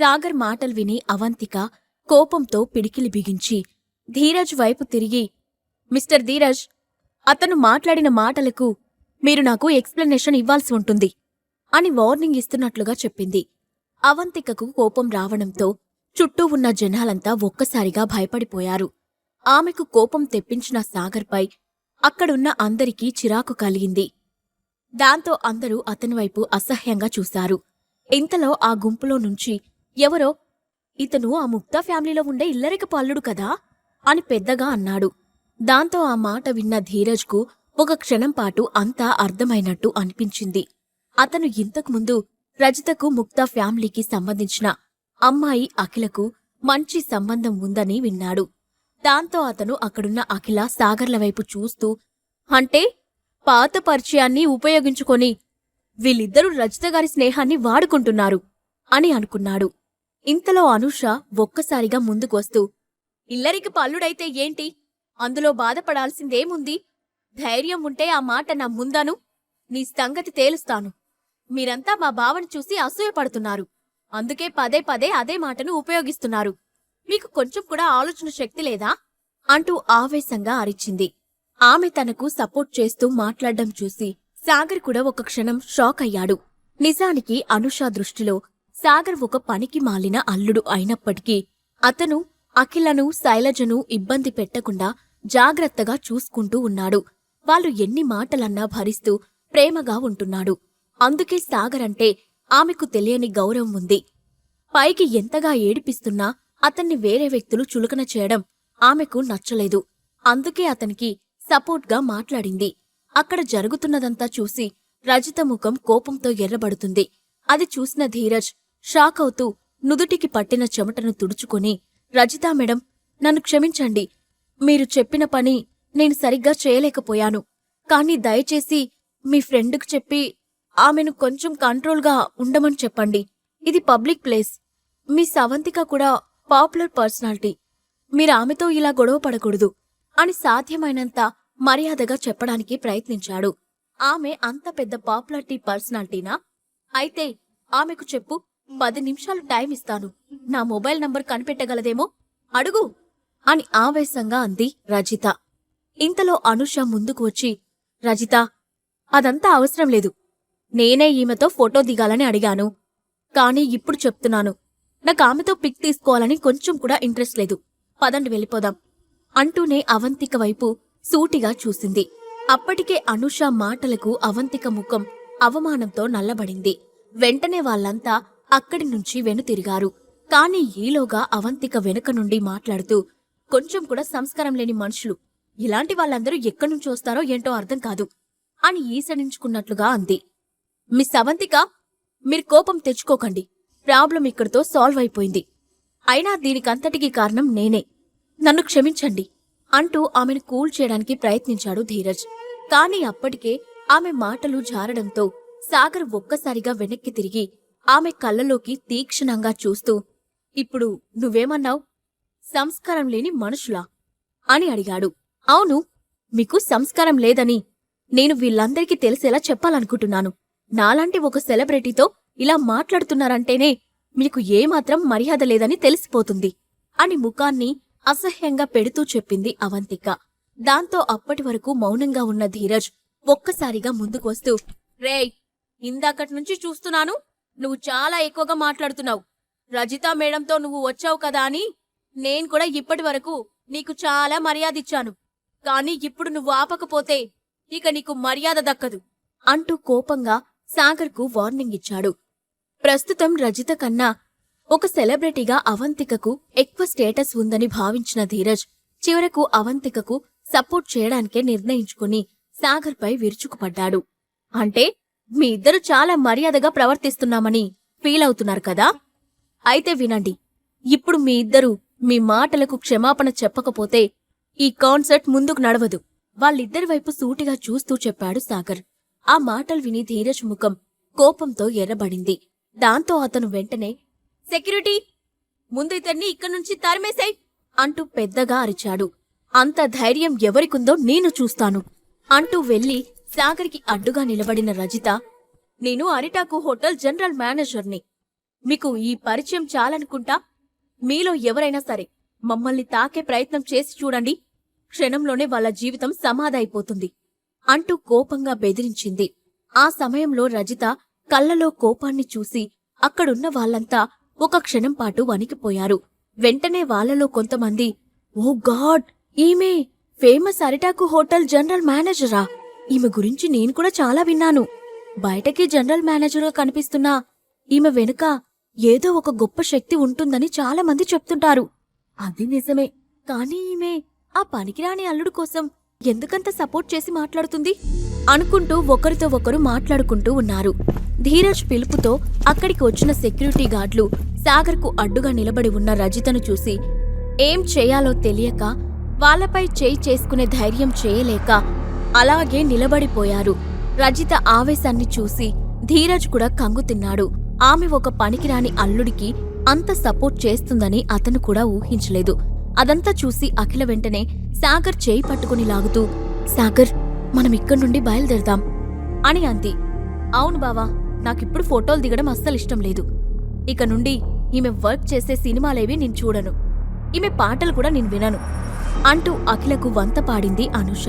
సాగర్ మాటలు విని అవంతిక కోపంతో పిడికిలి బిగించి ధీరజ్ వైపు తిరిగి మిస్టర్ ధీరజ్ అతను మాట్లాడిన మాటలకు మీరు నాకు ఎక్స్ప్లెనేషన్ ఇవ్వాల్సి ఉంటుంది అని వార్నింగ్ ఇస్తున్నట్లుగా చెప్పింది. అవంతికకు కోపం రావడంతో చుట్టూ ఉన్న జనాలంతా ఒక్కసారిగా భయపడిపోయారు. ఆమెకు కోపం తెప్పించిన సాగర్పై అక్కడున్న అందరికీ చిరాకు కలిగింది. దాంతో అందరూ అతనివైపు అసహ్యంగా చూశారు. ఇంతలో ఆ గుంపులో నుంచి ఎవరో? ఇతను ఆ ముక్తా ఫ్యామిలీలో ఉండే ఇల్లరికపు అల్లుడు కదా? అని పెద్దగా అన్నాడు. దాంతో ఆ మాట విన్న ధీరజ్కు ఒక క్షణం పాటు అంతా అర్థమైనట్టు అనిపించింది. అతను ఇంతకుముందు రజితకు ముక్తా ఫ్యామిలీకి సంబంధించిన అమ్మాయి అఖిలకు మంచి సంబంధం ఉందని విన్నాడు. దాంతో అతను అక్కడున్న అఖిల సాగర్ల వైపు చూస్తూ అంటే పాత పరిచయాన్ని ఉపయోగించుకొని వీళ్ళిద్దరూ రజిత గారి స్నేహాన్ని వాడుకుంటున్నారు అని అనుకున్నాడు. ఇంతలో అనూష ఒక్కసారిగా ముందుకొస్తూ ఇల్లరికి పల్లుడైతే ఏంటి? అందులో బాధపడాల్సిందేముంది? ధైర్యం ఉంటే ఆ మాట నా ముందను నీ సంగతి తేలుస్తాను. మీరంతా మా బావను చూసి అసూయపడుతున్నారు. అందుకే పదే పదే అదే మాటను ఉపయోగిస్తున్నారు. మీకు కొంచెం కూడా ఆలోచన శక్తి లేదా? అంటూ ఆవేశంగా అరిచింది. ఆమె తనకు సపోర్ట్ చేస్తూ మాట్లాడడం చూసి సాగర్ కూడా ఒక క్షణం షాక్ అయ్యాడు నిజానికి అనుష దృష్టిలో సాగర్ ఒక పనికి మాలిన అల్లుడు అయినప్పటికీ అతను అఖిలను శైలజను ఇబ్బంది పెట్టకుండా జాగ్రత్తగా చూసుకుంటూ ఉన్నాడు. వాళ్ళు ఎన్ని మాటలన్నా భరిస్తూ ప్రేమగా ఉంటున్నాడు. అందుకే సాగర్ అంటే ఆమెకు తెలియని గౌరవం ఉంది. పైకి ఎంతగా ఏడిపిస్తున్నా అతన్ని వేరే వ్యక్తులు చులకన చేయడం ఆమెకు నచ్చలేదు. అందుకే అతనికి సపోర్ట్గా మాట్లాడింది. అక్కడ జరుగుతున్నదంతా చూసి రజిత ముఖం కోపంతో ఎర్రబడుతుంది. అది చూసిన ధీరజ్ షాక్ అవుతూ నుదుటికి పట్టిన చెమటను తుడుచుకొని రజితా మేడం నన్ను క్షమించండి. మీరు చెప్పిన పని నేను సరిగ్గా చేయలేకపోయాను. కానీ దయచేసి మీ ఫ్రెండ్కు చెప్పి ఆమెను కొంచెం కంట్రోల్గా ఉండమని చెప్పండి. ఇది పబ్లిక్ ప్లేస్. మీ సవంతిక కూడా పాపులర్ పర్సనాలిటీ. మీరు ఆమెతో ఇలా గొడవ పడకూడదు అని సాధ్యమైనంత మర్యాదగా చెప్పడానికి ప్రయత్నించాడు. ఆమె అంత పెద్ద పాపులారిటీ పర్సనాలిటీనా? అయితే ఆమెకు చెప్పు పది నిమిషాలు టైం ఇస్తాను. నా మొబైల్ నంబర్ కనిపెట్టగలదేమో? అడుగు! అని ఆవేశంగా అంది రజిత. ఇంతలో అనుష ముందుకు వచ్చి రజిత అదంతా అవసరం లేదు. నేనే ఈమెతో ఫోటో దిగాలని అడిగాను. కానీ ఇప్పుడు చెప్తున్నాను. నాకు ఆమెతో పిక్ తీసుకోవాలని కొంచెం కూడా ఇంట్రెస్ట్ లేదు. పదండి వెళ్ళిపోదాం. అంటూనే అవంతిక వైపు సూటిగా చూసింది. అప్పటికే అనుష మాటలకు అవంతిక ముఖం అవమానంతో నల్లబడింది. వెంటనే వాళ్ళంతా అక్కడి నుంచి వెనుతిరిగారు. కాని ఈలోగా అవంతిక వెనుక నుండి మాట్లాడుతూ కొంచెం కూడా సంస్కారం లేని మనుషులు. ఇలాంటి వాళ్ళందరూ ఎక్కడి నుంచి వస్తారో ఏంటో అర్థం కాదు అని ఈసడించుకున్నట్లుగా అంది. మిస్ అవంతిక మీరు కోపం తెచ్చుకోకండి. ప్రాబ్లం ఇక్కడితో సాల్వ్ అయిపోయింది. అయినా దీనికంతటికీ కారణం నేనే. నన్ను క్షమించండి అంటూ ఆమెను కూల్ చేయడానికి ప్రయత్నించాడు ధీరజ్. కాని అప్పటికే ఆమె మాటలు జారడంతో సాగర్ ఒక్కసారిగా వెనక్కి తిరిగి ఆమె కళ్ళలోకి తీక్షణంగా చూస్తూ ఇప్పుడు నువ్వేమన్నావ్? సంస్కారం లేని మనుషులా? అని అడిగాడు. అవును మీకు సంస్కారం లేదని. నేను వీళ్ళందరికీ తెలిసేలా చెప్పాలనుకుంటున్నాను. నాలాంటి ఒక సెలబ్రిటీతో ఇలా మాట్లాడుతున్నారంటేనే మీకు ఏమాత్రం మర్యాద లేదని తెలిసిపోతుంది అని ముఖాన్ని అసహ్యంగా పెడుతూ చెప్పింది అవంతిక. దాంతో అప్పటి వరకు మౌనంగా ఉన్న ధీరజ్ ఒక్కసారిగా ముందుకు వస్తూ రేయ్ ఇందాకటి నుంచి చూస్తున్నాను. నువ్వు చాలా ఎక్కువగా మాట్లాడుతున్నావు. రజితా మేడంతో నువ్వు వచ్చావు కదా అని నేను కూడా ఇప్పటి వరకు నీకు చాలా మర్యాద ఇచ్చాను. కానీ ఇప్పుడు నువ్వు ఆపకపోతే ఇక నీకు మర్యాద దక్కదు అంటూ కోపంగా సాగర్కు వార్నింగ్ ఇచ్చాడు. ప్రస్తుతం రజిత కన్నా ఒక సెలబ్రిటీగా అవంతికకు ఎక్కువ స్టేటస్ ఉందని భావించిన ధీరజ్ చివరకు అవంతికకు సపోర్ట్ చేయడానికే నిర్ణయించుకుని సాగర్పై విరుచుకుపడ్డాడు. అంటే మీ ఇద్దరు చాలా మర్యాదగా ప్రవర్తిస్తున్నామని ఫీల్ అవుతున్నారు కదా? అయితే వినండి. ఇప్పుడు మీ ఇద్దరు మీ మాటలకు క్షమాపణ చెప్పకపోతే ఈ కాన్సర్ట్ ముందుకు నడవదు. వాళ్ళిద్దరి వైపు సూటిగా చూస్తూ చెప్పాడు సాగర్. ఆ మాటలు విని ధీరజ్ ముఖం కోపంతో ఎర్రబడింది. దాంతో అతను వెంటనే సెక్యూరిటీ ముందు ఇతన్ని ఇక్కడి నుంచి తరిమేశాయి అంటూ పెద్దగా అరిచాడు. అంత ధైర్యం ఎవరికుందో నేను చూస్తాను అంటూ వెళ్ళి సాగర్కి అడ్డుగా నిలబడిన రజిత నేను అరిటాకు హోటల్ జనరల్ మేనేజర్ని. మీకు ఈ పరిచయం చాలనుకుంటా? మీలో ఎవరైనా సరే మమ్మల్ని తాకే ప్రయత్నం చేసి చూడండి. క్షణంలోనే వాళ్ళ జీవితం సమాధైపోతుంది అంటూ కోపంగా బెదిరించింది. ఆ సమయంలో రజిత కళ్ళలో కోపాన్ని చూసి అక్కడున్న వాళ్ళంతా ఒక క్షణం పాటు వణికిపోయారు. వెంటనే వాళ్ళలో కొంతమంది ఓ గాడ్! ఈమె ఫేమస్ అరిటాకు హోటల్ జనరల్ మేనేజరా? ఈమె గురించి నేను కూడా చాలా విన్నాను. బయటకి జనరల్ మేనేజర్గా కనిపిస్తున్నా ఈమె వెనుక ఏదో ఒక గొప్ప శక్తి ఉంటుందని చాలా మంది చెప్తుంటారు. అది నిజమే. కానీ ఈమె ఆ పనికిరాని అల్లుడు కోసం ఎందుకంత సపోర్ట్ చేసి మాట్లాడుతుంది? అనుకుంటూ ఒకరితో ఒకరు మాట్లాడుకుంటూ ఉన్నారు. ధీరజ్ పిలుపుతో అక్కడికి వచ్చిన సెక్యూరిటీ గార్డులు సాగర్కు అడ్డుగా నిలబడి ఉన్న రజితను చూసి ఏం చేయాలో తెలియక వాళ్ళపై చేయి చేసుకునే ధైర్యం చేయలేక అలాగే నిలబడిపోయారు. రజిత ఆవేశాన్ని చూసి ధీరజ్ కూడా కంగు తిన్నాడు. ఆమె ఒక పనికిరాని అల్లుడికి అంత సపోర్ట్ చేస్తుందని అతను కూడా ఊహించలేదు. అదంతా చూసి అఖిల వెంటనే సాగర్ చేయి పట్టుకుని లాగుతూ సాగర్ మనం ఇక్కడి నుండి బయలుదేరదాం అని అంది. అవును బావా నాకిప్పుడు ఫోటోలు దిగడం అస్సలు ఇష్టం లేదు. ఇక నుండి ఈమె వర్క్ చేసే సినిమాలేవి నేను చూడను. ఈమె పాటలు కూడా నేను వినను అంటూ అఖిలకు వంత పాడింది అనుష.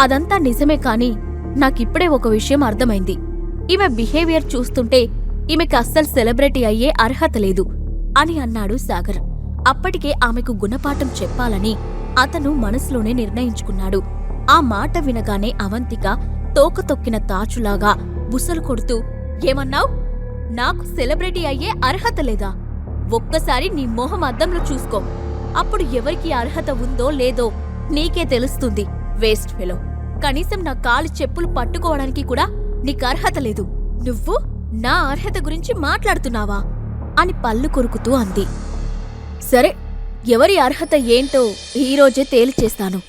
అదంతా నిజమే కాని నాకిప్పుడే ఒక విషయం అర్థమైంది. ఈమె బిహేవియర్ చూస్తుంటే ఈమెకి అస్సలు సెలబ్రిటీ అయ్యే అర్హత లేదు అని అన్నాడు సాగర్. అప్పటికే ఆమెకు గుణపాఠం చెప్పాలని అతను మనసులోనే నిర్ణయించుకున్నాడు. ఆ మాట వినగానే అవంతిక తోక తొక్కిన తాచులాగా బుసలు కొడుతూ ఏమన్నావ్? నాకు సెలబ్రిటీ అయ్యే అర్హత లేదా? ఒక్కసారి నీ మొహం అద్దంలో చూసుకో. అప్పుడు ఎవరికి అర్హత ఉందో లేదో నీకే తెలుస్తుంది. Waste fellow. కనీసం నా కాలు చెప్పులు పట్టుకోవడానికి కూడా నీకు అర్హత లేదు. నువ్వు నా అర్హత గురించి మాట్లాడుతున్నావా? అని పళ్ళు కొరుకుతూ అంది. సరే ఎవరి అర్హత ఏంటో ఈరోజే తేల్చేస్తాను.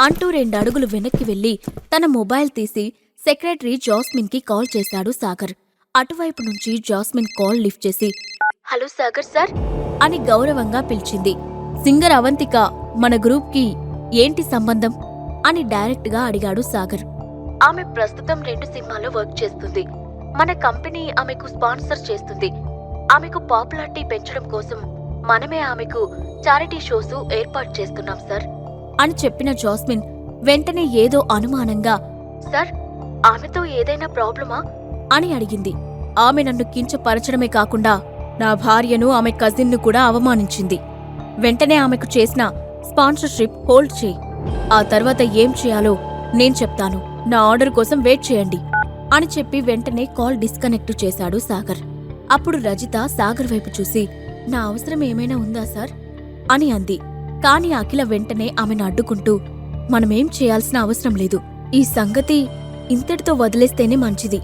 అంటూ రెండడుగులు వెనక్కి వెళ్ళి తన మొబైల్ తీసి సెక్రటరీ జాస్మిన్కి కాల్ చేశాడు సాగర్. అటువైపు నుంచి జాస్మిన్ కాల్ లిఫ్ట్ చేసి హలో సాగర్ సార్ అని గౌరవంగా పిలిచింది. సింగర్ అవంతిక మన గ్రూప్కి ఏంటి సంబంధం? అని డైరెక్ట్గా అడిగాడు సాగర్. ఆమె ప్రస్తుతం రెండు సినిమాల్లో వర్క్ చేస్తుంది. మన కంపెనీ ఆమెకు స్పాన్సర్ చేస్తుంది. ఆమెకు పాపులారిటీ పెంచడం కోసం మనమే ఆమెకు చారిటీ షోస్ ఏర్పాటు చేస్తున్నాం సార్. అని చెప్పిన జాస్మిన్ వెంటనే ఏదో అనుమానంగా సార్ ఆమెతో ఏదైనా ప్రాబ్లమా? అని అడిగింది. ఆమె నన్ను కించపరచడమే కాకుండా నా భార్యను ఆమె కజిన్ను కూడా అవమానించింది. వెంటనే ఆమెకు చేసిన స్పాన్సర్షిప్ హోల్డ్ చేయి. ఆ తర్వాత ఏం చేయాలో నేను చెప్తాను. నా ఆర్డర్ కోసం వెయిట్ చేయండి అని చెప్పి వెంటనే కాల్ డిస్కనెక్ట్ చేశాడు సాగర్. అప్పుడు రజిత సాగర్ వైపు చూసి నా అవసరం ఏమైనా ఉందా సార్? అని అంది. కాని అఖిల వెంటనే ఆమెను అడ్డుకుంటూ మనమేం చేయాల్సిన అవసరం లేదు. ఈ సంగతి ఇంతటితో వదిలేస్తేనే మంచిది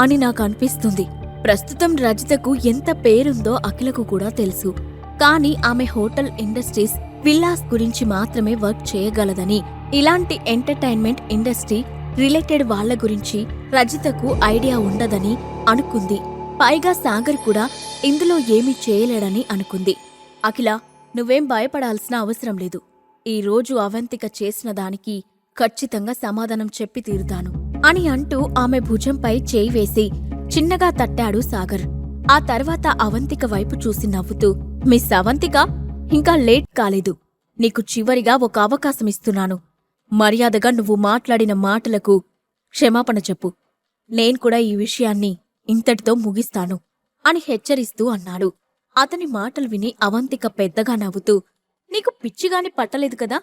అని నాకు అనిపిస్తుంది. ప్రస్తుతం రజితకు ఎంత పేరుందో అఖిలకు కూడా తెలుసు. కాని ఆమె హోటల్ ఇండస్ట్రీస్ విల్లాస్ గురించి మాత్రమే వర్క్ చేయగలదని ఇలాంటి ఎంటర్టైన్మెంట్ ఇండస్ట్రీ రిలేటెడ్ వాళ్ళ గురించి రజితకు ఐడియా ఉండదని అనుకుంది. పైగా సాగర్ కూడా ఇందులో ఏమీ చేయలేడని అనుకుంది. అఖిల నువ్వేం భయపడాల్సిన అవసరం లేదు. ఈ రోజు అవంతిక చేసిన దానికి ఖచ్చితంగా సమాధానం చెప్పి తీరుతాను అని అంటూ ఆమె భుజంపై చేయి వేసి చిన్నగా తట్టాడు సాగర్. ఆ తర్వాత అవంతిక వైపు చూసి నవ్వుతూ మిస్ అవంతిక ఇంకా లేట్ కాలేదు. నీకు చివరిగా ఒక అవకాశం ఇస్తున్నాను. మర్యాదగా నువ్వు మాట్లాడిన మాటలకు క్షమాపణ చెప్పు. నేను కూడా ఈ విషయాన్ని ఇంతటితో ముగిస్తాను అని హెచ్చరిస్తూ అన్నాడు. అతని మాటలు విని అవంతిక పెద్దగా నవ్వుతూ నీకు పిచ్చిగాని పట్టలేదు కదా?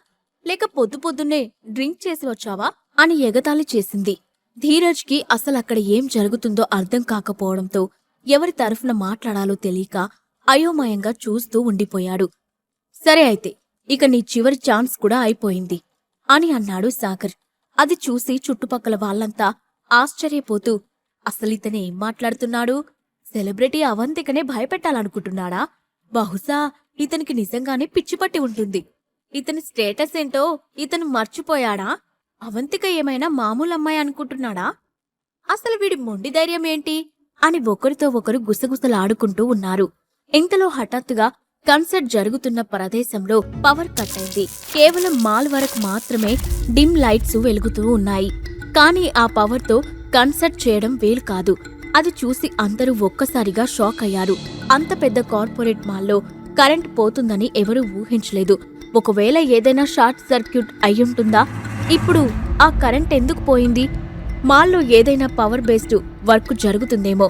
లేక పొద్దు పొద్దున్నే డ్రింక్ చేసి వచ్చావా? అని ఎగతాళి చేసింది. ధీరజ్కి అసలక్కడ ఏం జరుగుతుందో అర్థం కాకపోవడంతో ఎవరి తరఫున మాట్లాడాలో తెలియక అయోమయంగా చూస్తూ ఉండిపోయాడు. సరే అయితే ఇక నీ చివరి ఛాన్స్ కూడా అయిపోయింది అని అన్నాడు సాగర్. అది చూసి చుట్టుపక్కల వాళ్ళంతా ఆశ్చర్యపోతూ అసలితనే ఏం మాట్లాడుతున్నాడు? సెలబ్రిటీ అవంతికనే భయపెట్టాలనుకుంటున్నాడా? బహుశా ఇతనికి నిజంగానే పిచ్చిపట్టి ఉంటుంది. ఇతని స్టేటస్ ఏంటో ఇతను మర్చిపోయాడా? అవంతిక ఏమైనా మామూలు అమ్మాయి అనుకుంటున్నాడా? అసలు వీడి మొండి ధైర్యం ఏంటి? అని ఒకరితో ఒకరు గుసగుసలాడుకుంటూ ఉన్నారు. ఇంతలో హఠాత్తుగా కన్సర్ట్ జరుగుతున్న ప్రదేశంలో పవర్ కట్ అయింది. కేవలం మాల్ వరకు మాత్రమే డిమ్ లైట్స్ వెలుగుతూ ఉన్నాయి. కానీ ఆ పవర్తో కన్సర్ట్ చేయడం వీలు కాదు. అది చూసి అందరూ ఒక్కసారిగా షాక్ అయ్యారు. అంత పెద్ద కార్పొరేట్ మాల్లో కరెంట్ పోతుందని ఎవరూ ఊహించలేదు. ఒకవేళ ఏదైనా షార్ట్ సర్క్యూట్ అయ్యుంటుందా? ఇప్పుడు ఆ కరెంట్ ఎందుకు పోయింది? మాల్లో ఏదైనా పవర్ బేస్డ్ వర్క్ జరుగుతుందేమో?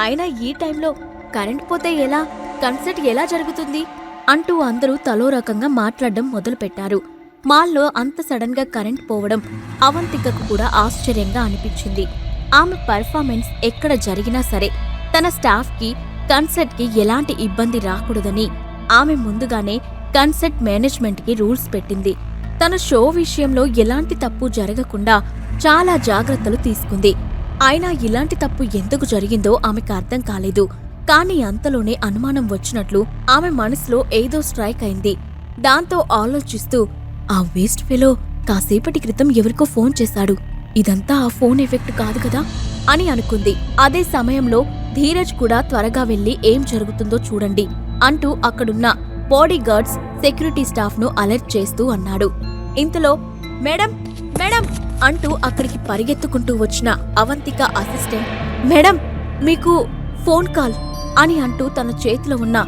అయినా ఈ టైంలో కరెంట్ పోతే ఎలా? కన్సర్ట్ ఎలా జరుగుతుంది? అంటూ అందరూ తలో రకంగా మాట్లాడడం మొదలుపెట్టారు. మాల్లో అంత సడన్గా కరెంట్ పోవడం అవంతికకు కూడా ఆశ్చర్యంగా అనిపించింది. ఆమె పర్ఫార్మెన్స్ ఎక్కడ జరిగినా సరే తన స్టాఫ్కి కన్సర్ట్కి ఎలాంటి ఇబ్బంది రాకూడదని ఆమె ముందుగానే కన్సర్ట్ మేనేజ్మెంట్కి రూల్స్ పెట్టింది. తన షో విషయంలో ఎలాంటి తప్పు జరగకుండా చాలా జాగ్రత్తలు తీసుకుంది. అయినా ఇలాంటి తప్పు ఎందుకు జరిగిందో ఆమెకు అర్థం కాలేదు. కానీ అంతలోనే అనుమానం వచ్చినట్లు ఆమె మనసులో ఏదో స్ట్రైక్ అయింది. దాంతో ఆలోచిస్తూ ఆ వేస్ట్ ఫెలో కాసేపటి క్రితం ఎవరికో ఫోన్ చేశాడు. ఇదంతా ఆ ఫోన్ ఎఫెక్ట్ కాదు కదా? అని అనుకుంది. అదే సమయంలో ధీరజ్ కూడా త్వరగా వెళ్ళి ఏం జరుగుతుందో చూడండి అంటూ అక్కడున్న బాడీ గార్డ్స్ సెక్యూరిటీ స్టాఫ్ను అలర్ట్ చేస్తూ అన్నాడు. ఇంతలో మేడం మేడం అంటూ అక్కడికి పరిగెత్తుకుంటూ వచ్చిన అవంతిక అసిస్టెంట్ మేడం మీకు ఫోన్ కాల్ అని అంటూ తన చేతిలో ఉన్న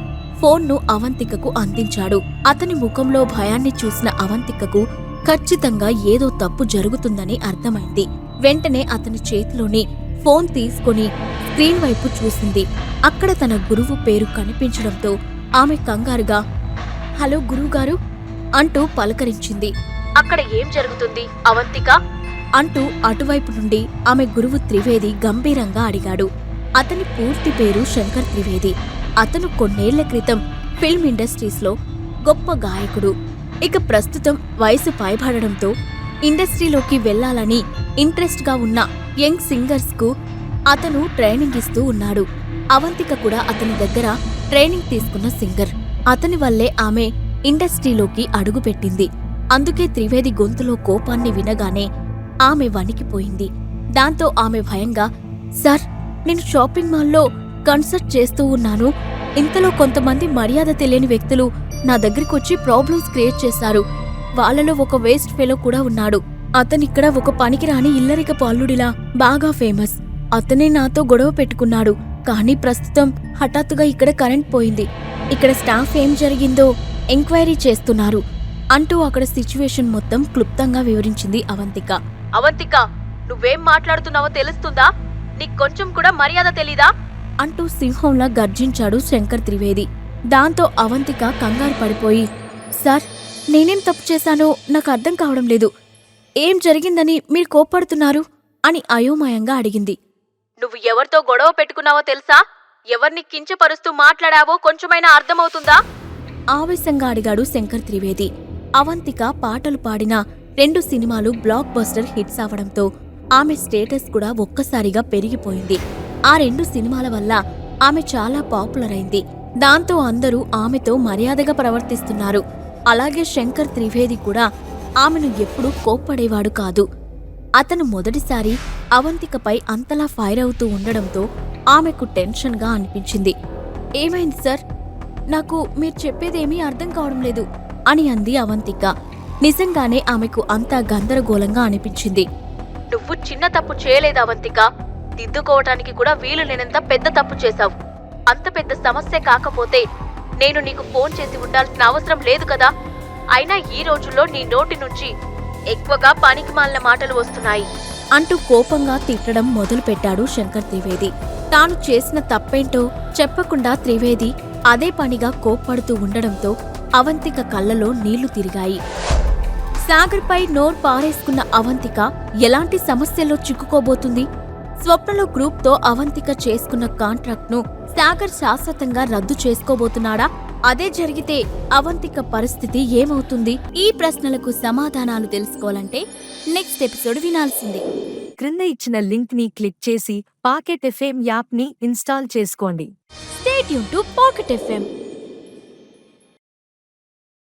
ఫోన్ను అవంతికకు అందించాడు. అతని ముఖంలో భయాన్ని చూసిన అవంతికకు ఖచ్చితంగా ఏదో తప్పు జరుగుతుందని అర్థమైంది. వెంటనే అతని చేతిలోని ఫోన్ తీసుకొని స్క్రీన్ వైపు చూసింది. అక్కడ తన గురువు పేరు కనిపించడంతో ఆమె కంగారుగా హలో గురువుగారు అంటూ పలకరించింది. అక్కడ ఏం జరుగుతుంది అవంతిక? అంటూ అటువైపు నుండి ఆమె గురువు త్రివేది గంభీరంగా అడిగాడు. అతని పూర్తి పేరు శంకర్ త్రివేది. అతను కొన్నేళ్ళ క్రితం ఫిల్మ్ ఇండస్ట్రీస్లో గొప్ప గాయకుడు. ఇక ప్రస్తుతం వయసు పైబడడంతో ఇండస్ట్రీలోకి వెళ్ళాలని ఇంట్రెస్ట్గా ఉన్న యంగ్ సింగర్స్కు అతను ట్రైనింగ్ ఇస్తూ ఉన్నాడు. అవంతిక కూడా అతని దగ్గర ట్రైనింగ్ తీసుకున్న సింగర్. అతని వల్లే ఆమె ఇండస్ట్రీలోకి అడుగుపెట్టింది. అందుకే త్రివేది గొంతులో కోపాన్ని వినగానే ఆమె వణికిపోయింది. దాంతో ఆమె భయంగా సార్ నేను షాపింగ్ మాల్లో కన్సర్ట్ చేస్తూ ఉన్నాను. ఇంతలో కొంతమంది మర్యాద తెలియని వ్యక్తులు నా దగ్గరికొచ్చి ప్రాబ్లమ్స్ క్రియేట్ చేశారు. వాళ్ళలో ఒక వేస్ట్ ఫెలో కూడా ఉన్నాడు. అతనిక్కడ ఒక పనికిరాని ఇల్లరిక పాల్లుడిలా బాగా ఫేమస్. అతనే నాతో గొడవ పెట్టుకున్నాడు. కానీ ప్రస్తుతం హఠాత్తుగా ఇక్కడ కరెంట్ పోయింది. ఇక్కడ స్టాఫ్ ఏం జరిగిందో ఎంక్వైరీ చేస్తున్నారు. అంటూ అక్కడ సిచ్యువేషన్ మొత్తం క్లుప్తంగా వివరించింది అవంతిక. అవంతిక నువ్వేం మాట్లాడుతున్నావో తెలుస్తుందా? నీకు కొంచెం కూడా మర్యాద తెలీదా? అంటూ సింహంలా గర్జించాడు శంకర్ త్రివేది. దాంతో అవంతిక కంగారు పడిపోయి సార్ నేనేం తప్పు చేశానో నాకు అర్థం కావడం లేదు. ఏం జరిగిందని మీరు కోప్పడుతున్నారు? అని అయోమయంగా అడిగింది. నువ్వు ఎవరితో గొడవ పెట్టుకున్నావో తెలుసా? ఎవరిని కించపరుస్తూ మాట్లాడావో కొంచెమైనా అర్థమవుతుందా? ఆవేశంగా అడిగాడు శంకర్ త్రివేది. అవంతిక పాటలు పాడిన రెండు సినిమాలు బ్లాక్ బస్టర్ హిట్స్ అవడంతో ఆమె స్టేటస్ కూడా ఒక్కసారిగా పెరిగిపోయింది. ఆ రెండు సినిమాల వల్ల ఆమె చాలా పాపులర్ అయింది. దాంతో అందరూ ఆమెతో మర్యాదగా ప్రవర్తిస్తున్నారు. అలాగే శంకర్ త్రివేది కూడా ఆమెను ఎప్పుడూ కోప్పడేవాడు కాదు. అతను మొదటిసారి అవంతికపై అంతలా ఫైర్ అవుతూ ఉండడంతో ఆమెకు టెన్షన్గా అనిపించింది. ఏమైంది సార్? నాకు మీరు చెప్పేదేమీ అర్థం కావడం లేదు అని అంది అవంతిక. నిజంగానే ఆమెకు అంతా గందరగోళంగా అనిపించింది. నువ్వు చిన్న తప్పు చేయలేదు అవంతిక దిద్దుకోవటానికి కూడా వీలు లేనంత పెద్ద తప్పు చేశావు. అంత పెద్ద సమస్య కాకపోతే నేను నీకు ఫోన్ చేసి ఉండాల్సిన అవసరం లేదు కదా? అయినా ఈ రోజుల్లో నీ నోటి నుంచి ఎక్కువగా పనికి మాలిన మాటలు వస్తున్నాయి. అంటూ కోపంగా తిట్టడం మొదలుపెట్టాడు శంకర్ త్రివేది. తాను చేసిన తప్పేంటో చెప్పకుండా త్రివేది అదే పనిగా కోప్పడుతూ ఉండడంతో అవంతిక కళ్ళలో నీళ్ళు తిరిగాయి. సాగర్పై నోర్ పారేసుకున్న అవంతిక ఎలాంటి సమస్యల్లో చిక్కుకోబోతుంది? స్వప్నలో గ్రూప్తో అవంతిక చేసుకున్న కాంట్రాక్ట్ను సాగర్ శాశ్వతంగా రద్దు చేసుకోబోతున్నాడా? అదే జరిగితే అవంతిక పరిస్థితి ఏమవుతుంది? ఈ ప్రశ్నలకు సమాధానాలు తెలుసుకోవాలంటే నెక్స్ట్ ఎపిసోడ్ వినాల్సిందే. క్రింద ఇచ్చిన లింక్ని క్లిక్ చేసి పాకెట్ ఎఫ్ఎం యాప్ని ఇన్స్టాల్ చేసుకోండి. State to Pocket FM